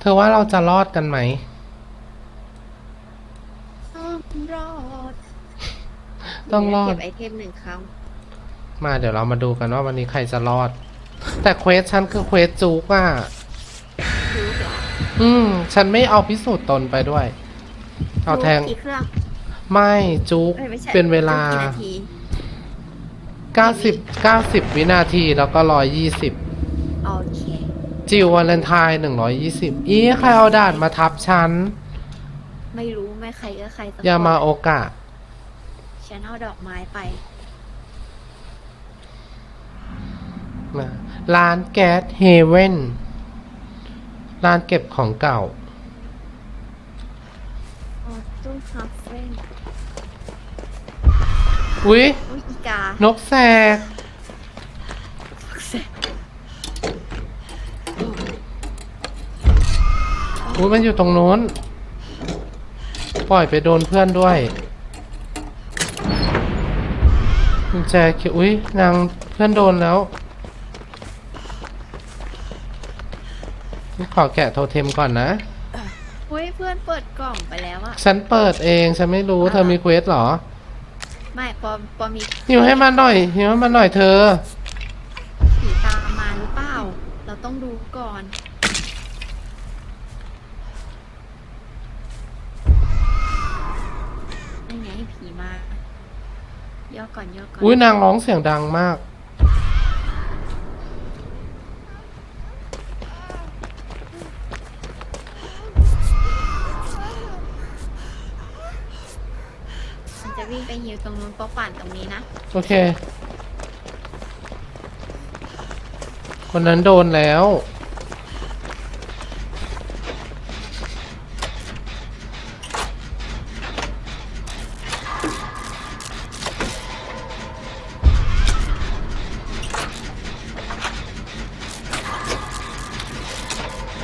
เธอว่าเราจะรอดกันไหมต้องรอดต้องรอด เก็บไอเทมหนึ่งครั้งมาเดี๋ยวเรามาดูกันว่าวันนี้ใครจะรอด แต่เควสฉันคือเควสจูกอะรู้เหรอ อืม ฉันไม่เอาพิสูจน์ตนไปด้วย เอาแทง กี่เครื่อง ไม่จูกอ้ยไม่ใช่เป็นเวลากี่นาที90 90วินาทีแล้วก็120โอเค จิววาเลนไทน์120อีใครเอาด่านมาทับฉัน ไม่รู้ไม่ใครก็ใครสักยามาคนโอกะ ฉันเอาดอกไม้ไปนะร้านแก๊สเฮเว่น ร้านเก็บของเก่า ออตู้ฮับเฟรนอุ๊ย อุ้ยอีกา นกแสก อุ๊ยมันอยู่ตรงนู้น ปล่อยไปโดนเพื่อนด้วยกุญแจเขียวอุ๊ยนางเพื่อนโดนแล้วขอแกะโทเทมก่อนนะอุ้ยเพื่อนเปิดกล่องไปแล้วอะฉันเปิดเองฉันไม่รู้เธอมีเควสเหรอ ไม่พอพอมีหิวให้มันหน่อยหิวให้มันหน่อยเธอผีตามมาหรือเปล่า เราต้องดูก่อนนี่ไงผีมา ย่อก่อนย่อก่อนอุ้ยนางร้องเสียงดังมากมันจะวิ่งไปฮิวตรงนู้นปอปั่นตรงนี้นะ โอเค คนนั้นโดนแล้ว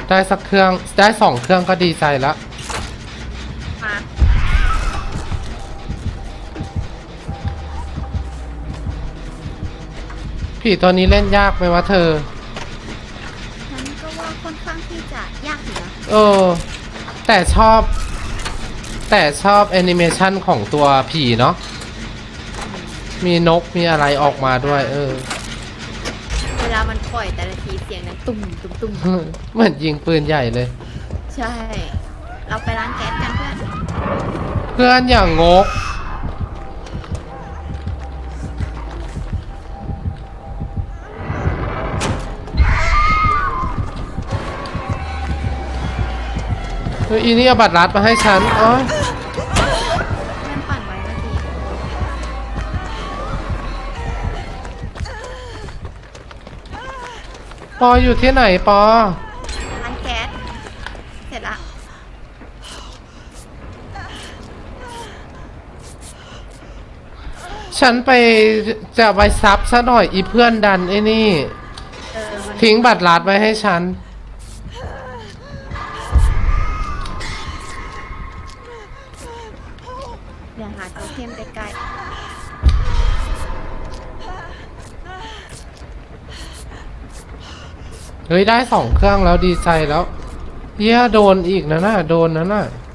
ได้สักเครื่องได้สองเครื่องก็ดีใจแล้วมาผีตัวนี้เล่นยากไหมวะเธอ ฉันก็ว่าค่อนข้างที่จะยากอยู่นะเออ แต่ชอบ แต่ชอบแอนิเมชันของตัวผีเนาะมีนกมีอะไรออกมาด้วย เออเวลา มันปล่อยแต่ละทีเสียงนั้นตุ่มตุ่มตุ่มเหมือนยิงปืนใหญ่เลย ใช่ เราไปร้านแก๊สกันเพื่อนเพื่อนอย่างงก เฮ้ยอีนี่เอาบัตรลัดมาให้ฉันอ๋อ ปออยู่ที่ไหนปอร้านแก๊สเสร็จละ ฉันไปจะไปซับซะหน่อยอีเพื่อนดันไอ้นี่ เออมันทิ้งบัตรลัดไว้ให้ฉัน เฮ้ยได้สองเครื่องแล้วดีใจแล้วเยี่ยโดนอีกนะน่ะโดนนะน่ะๆ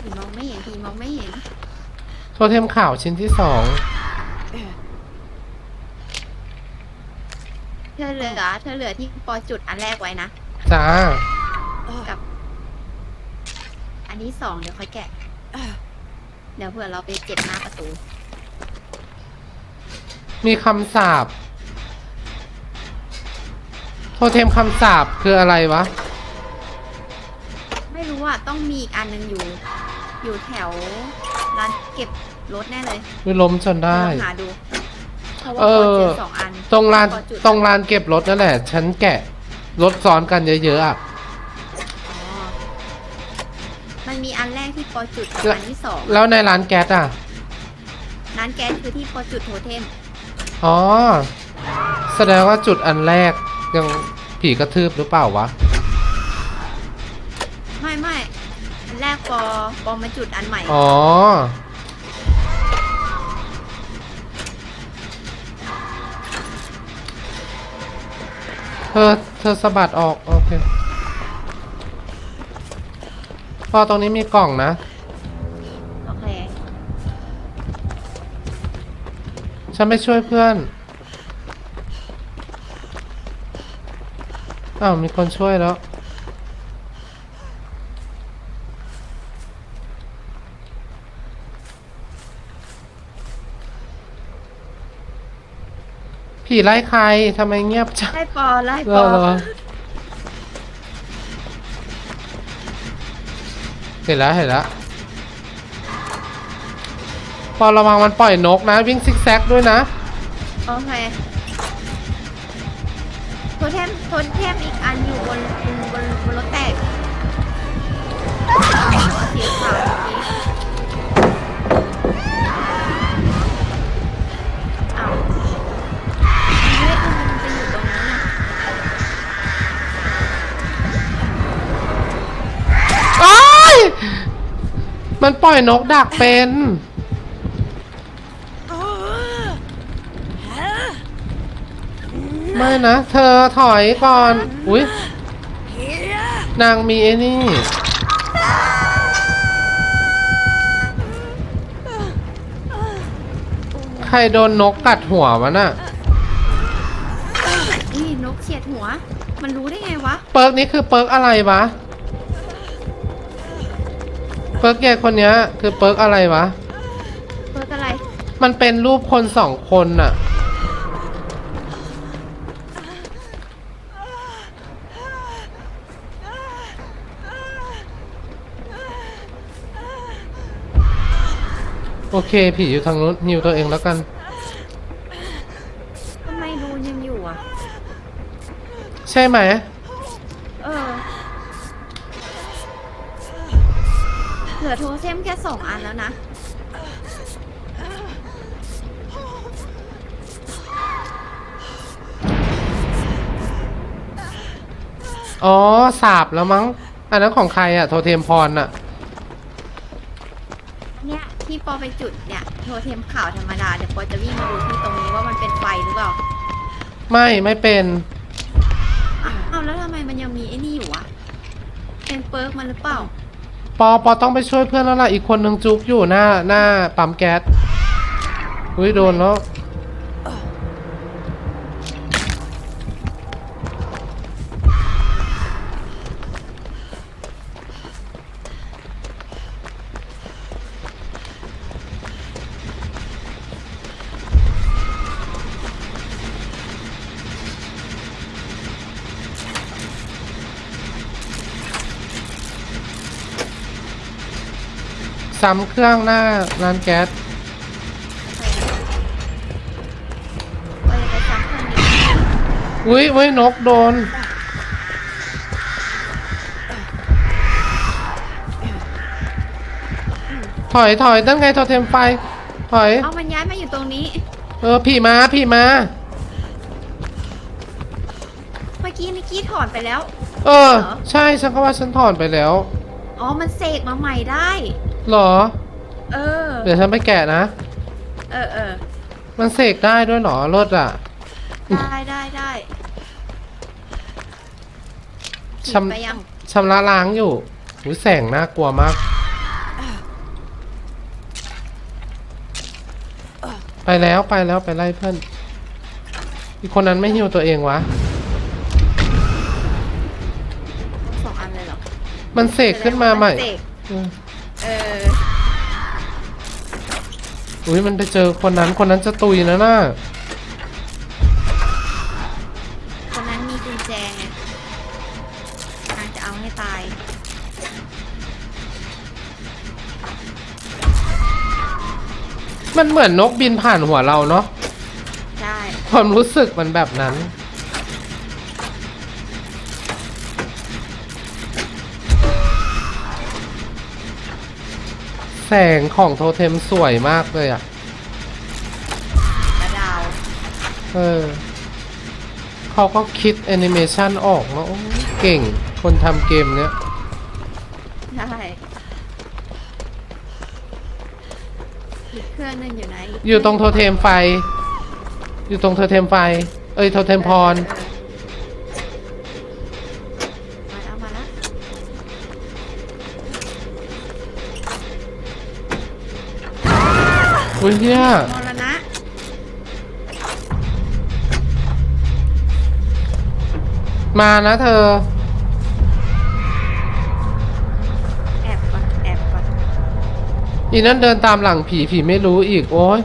ผีมองไม่เห็นผีมองไม่เห็นโทเทมข่าวชิ้นที่สองเธอเหลือเธอเหลือที่ปอจุดอันแรกไว้นะจ้ากับ อันที่สองเดี๋ยวค่อยแกะ เดี๋ยวเผื่อเราไปเจ็บหน้าประตู มีคำสาบโทเทมคำสาบคืออะไรวะ ไม่รู้อะต้องมีอีกอันหนึงอยู่ อยู่แถวร้านเก็บรถแน่เลยวิล้มจนได้ ลองหาดูเพราะว่าเอพออเจอสองอันตรงลาน พอจุดตรงลานเก็บรถนั่นแหละ ฉันแกะ รถซ้อนกันเยอะๆอะ ที่ปอจุดอันที่สองแล้วในร้านแก๊สอะ ร้านแก๊สคือที่ปอจุดโทเทมอ๋อ แสดงว่าจุดอันแรกยังผีกระทืบหรือเปล่าวะ ไม่ไม่อันแรกปอปอมาจุดอันใหม่ อ๋อ เธอเธอสะบัดออก โอเค อตรงนี้มีกล่องนะ โอเค ฉันไปช่วยเพื่อนอ้าวมีคนช่วยแล้ว ผีไล่ใครทำไมเงียบจังไล่ปอไล่เหปรออเหรอ เห็นแล้วเห็นแล้วพอระวังมันปล่อยนกนะ วิ่งซิกแซกด้วยนะ โอเคโทเทมโทเทมอีกอันอยู่บนบนบนบนรถแตก ปล่อยนกดักเป็นไม่นะ เธอถอยก่อน อุ๊ยนางมีไอ้นี่ ใครโดนนกกัดหัววะน่ะนี่นกเฉียดหัว มันรู้ได้ไงวะ เปิร์กนี้คือเปิร์กอะไรวะ เปิร์กแกคนเนี้ยคือเปิร์กอะไรวะ เปิดอะไร มันเป็นรูปคนสองคนน่ะ โอเค ผีอยู่ทางนู้นหิวตัวเองแล้วกัน ทำไมรูนยังอยู่อะ ใช่ไหม ลือโทเทมแค่สองอันแล้วนะ อ๋อ สาบแล้วมั้ง อันนั้นของใครอะโทเทมพรอะเนี่ยที่ปอไปจุดเนี่ยโทเทมขาวธรรมดาเดี๋ยวปอจะวิ่งมาดูที่ตรงนี้ว่ามันเป็นไฟหรือเปล่าไม่ไม่เป็น อ้าวแล้วทำไมมันยังมีไอ้นี่อยู่อะเป็นเปิร์กมันหรือเปล่า ปอปอต้องไปช่วยเพื่อนแล้วล่ะอีกคนนึงจุกอยู่หน้าหน้าปั๊มแก๊สอุ้ยโดนแล้ว ซ้ำเครื่องหน้าร้านแก๊สปอจะไปซ้ำเครื่องนี้อุ้ยอุ้ยนกโดน ถอยถอยตั้งไงโทรเทมไฟ ถอย เอามันย้ายมาอยู่ตรงนี้ เออผีมาผีมา เมื่อกี้นิกกี้ถอนไปแล้ว เออ เหรอ ใช่ฉันก็ว่าฉันถอนไปแล้ว อ๋อ มันเสกมาใหม่ได้เหรอ เออ เดี๋ยวฉันไปแกะนะ เออเออมันเสกได้ด้วยเหรอรถอะ ได้ได้ได้ชฉีดไปยังำชำระล้างอยู่อุ้ยแสงน่ากลัวมาก ไปแล้วไปแล้วไปไล่เพื่อน อีกคนนั้นไม่หิวตัวเองวะ สองอันเลยเหรอมันเสกขึ้นมาใหม่เสกเออ เออ อุ้ยมันไปเจอคนนั้นคนนั้นจะตุยนะน่าคนนั้นมีกุญแจไงนางจะเอาให้ตาย มันเหมือนนกบินผ่านหัวเราเนาะใช่ความรู้สึกมันแบบนั้น แสงของโทเทมสวยมากเลยอะ กระดาวเออ เขาก็คิดแอนิเมชันออกเนาะโอ้ยเก่ง คนทำเกมเนี้ย ใช่อีกเครื่องหนึงอยู่ไหนอยู่ตรงโทเทมไฟ อยู่ตรงโทเทมไฟ เอ้ย โทเทมพร เออ อุ้ยเฮียมรณะมานะเธอ แอบก่อนแอบก่อนอีนั่นเดินตามหลังผีผีไม่รู้อีก โอ้ย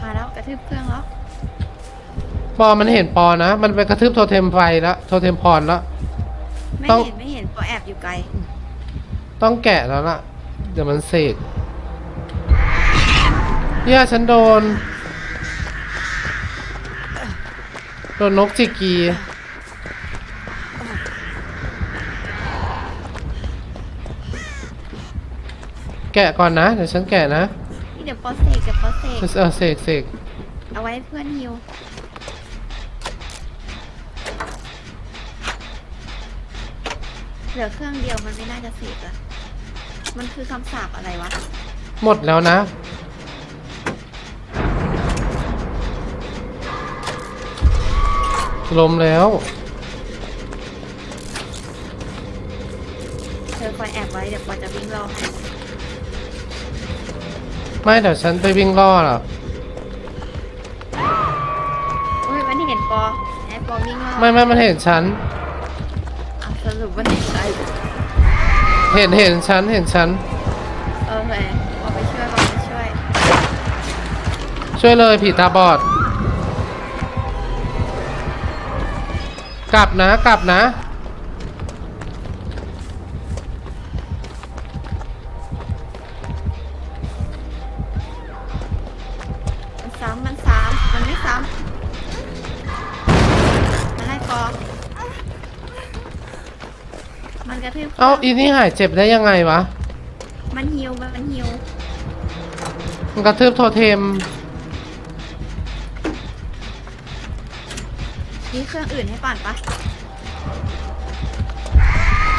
มาแล้วกระทืบเครื่องแล้วปอมันเห็นปอนะ มันไปกระทืบโทเทมไฟแล้วโทเทมพรแล้ว ไม่ต้องเห็นไม่เห็นเพราะแอบอยู่ไกล ต้องแกะแล้วล่ะ เดี๋ยวมันเสกเนี่ยฉันโดน โดนนกจิกี แกะก่อนนะ เดี๋ยวฉันแกะนะนี่เดี๋ยวปอเสกเดี๋ยวปอเสกเออเสกเสกเอาไว้ให้เพื่อนฮิวเหลือเครื่องเดียวมันไม่น่าจะเสกละ มันคือคำสาปอะไรวะ หมดแล้วนะ ลมแล้ว เธอคอยแอบไว้เดี๋ยวปอจะวิ่งรอให้ไม่เดี๋ยวฉันไปวิ่งล่อล่ะอุ้ยมันเห็นปอไอ้ปอวิ่งรอไม่ไม่มันเห็นฉัน อะสรุปว่า เห็นใครเห็นเห็นฉันเห็นฉันเออแหมปอไปช่วยปอไปช่วย ช่วยเลยผีตาบอด กลับนะกลับนะ เอ้าอีนี่หายเจ็บได้ยังไงวะ มันฮิวมันฮิวมันกระทืบโทเทม มีเครื่องอื่นให้ปั่นปะ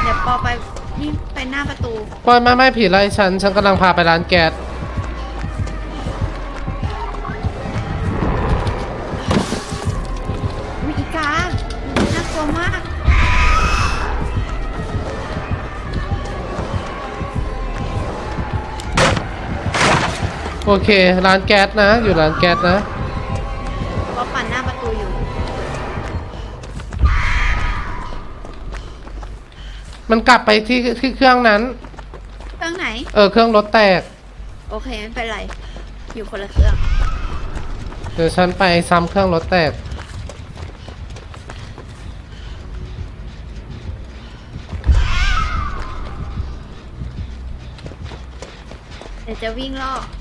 เดี๋ยวปอไปนี่ไปหน้าประตู ปล่อยไม่ไม่ผีไล่ฉัน ฉันกำลังพาไปร้านแก๊ส โอเค ร้านแก๊สนะ อยู่ร้านแก๊สนะปอปั่นหน้าประตูอยู่ มันกลับไปที่ที่เครื่องนั้น เครื่องไหน เออ เครื่องรถแตก โอเคไม่เป็นไร อยู่คนละเครื่อง เดี๋ยวฉันไปซ้ำเครื่องรถแตก เดี๋ยวจะวิ่งล่อเ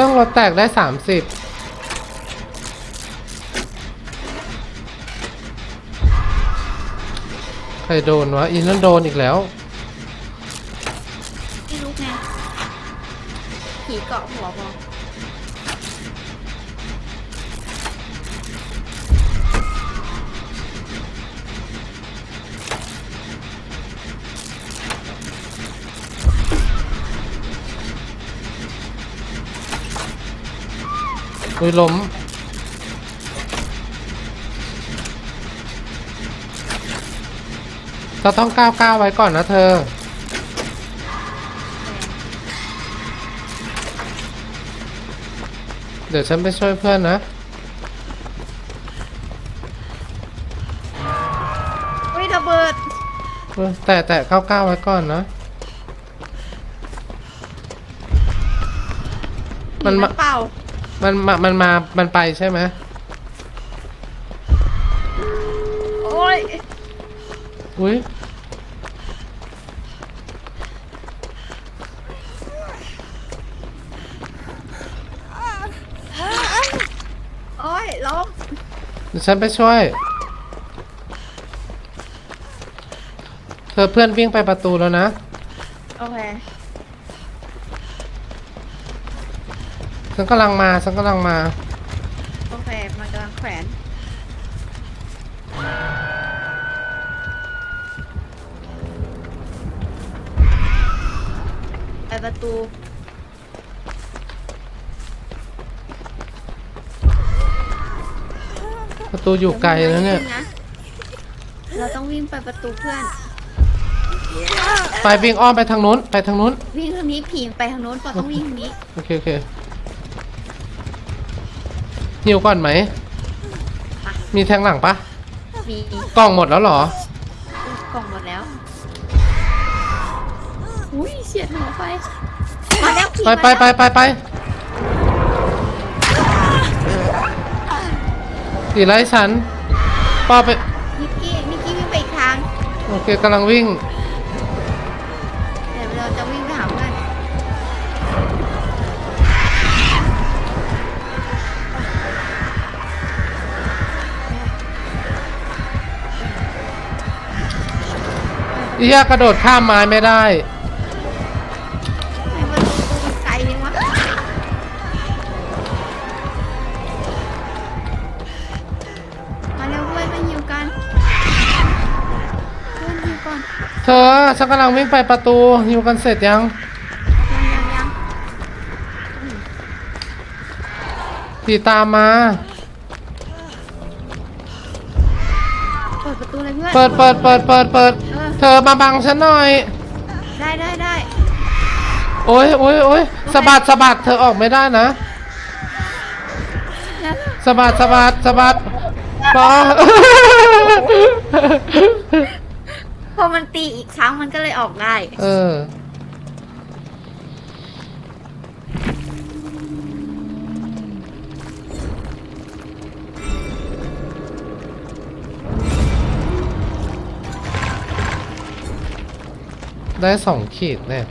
ครื่องรถแตกได้สามสิบใครโดนวะอีนั่นโดนอีกแล้ว ไม่รู้ไงผีเกาะหัวบอ อุ้ยล้มเราต้องก้าวก้าวไว้ก่อนนะเธอ เดี๋ยวฉันไปช่วยเพื่อนนะอุ้ยระเบิดเออแต่แต่ก้าวก้าวไว้ก่อนนะผีมันมัมานเป่า มันมามันมา มันไปใช่ไหมโอ้ยอุ้ยโอ้ยล้มเดี๋ยวฉันไปช่วย เธอเพื่อนวิ่งไปประตูแล้วนะ โอเค ฉันกำลังมาฉันกำลังมา โอเค มันกำลังแขวนไปประตู ประตูอยู่ไกลแล้วเนี่ย เราต้องวิ่งไปประตูเพื่อน ไปวิ่งอ้อมไปทางนู้น ไปทางนู้น วิ่งทางนี้ผีไปทางนู้นปอต้องวิ่งทางนี้ โอเคโอเค หิวก่อนไหม มีแทงหลังปะมีกล่องหมดแล้วเหรอ กล่องหมดแล้ว อุ้ยเฉียดหัวไป มาแล้วผีไปไปไปไปไปตีไล่ฉันป้าไป มิกกี้มิกกี้วิ่งไปอีกทาง โอเคกำลังวิ่ง อียกระโดดข้ามไม้ไม่ได้ให้ประตูมันไกลเลยวะมาเร็วเพื่อนมาหิวกันเพื่อนหิวก่อนเธอฉันกำลังวิ่งไปประตูหิวกันเสร็จยัง ยังยังยังตีตามมา เปิดประตูเลยเพื่อนเปิดเปิดเปิดเปิดเปิด เออเธอมาบังฉันหน่อย ได้ได้ได้โอ้ยโอ้ยโอ้ยสะบัดสะบัดเธอออกไม่ได้นะแล้วสะบัดสะบัดสะบัดปอพอมันตีอีกครั้งมันก็เลยออกได้ เออ ได้สองขีดเนี่ย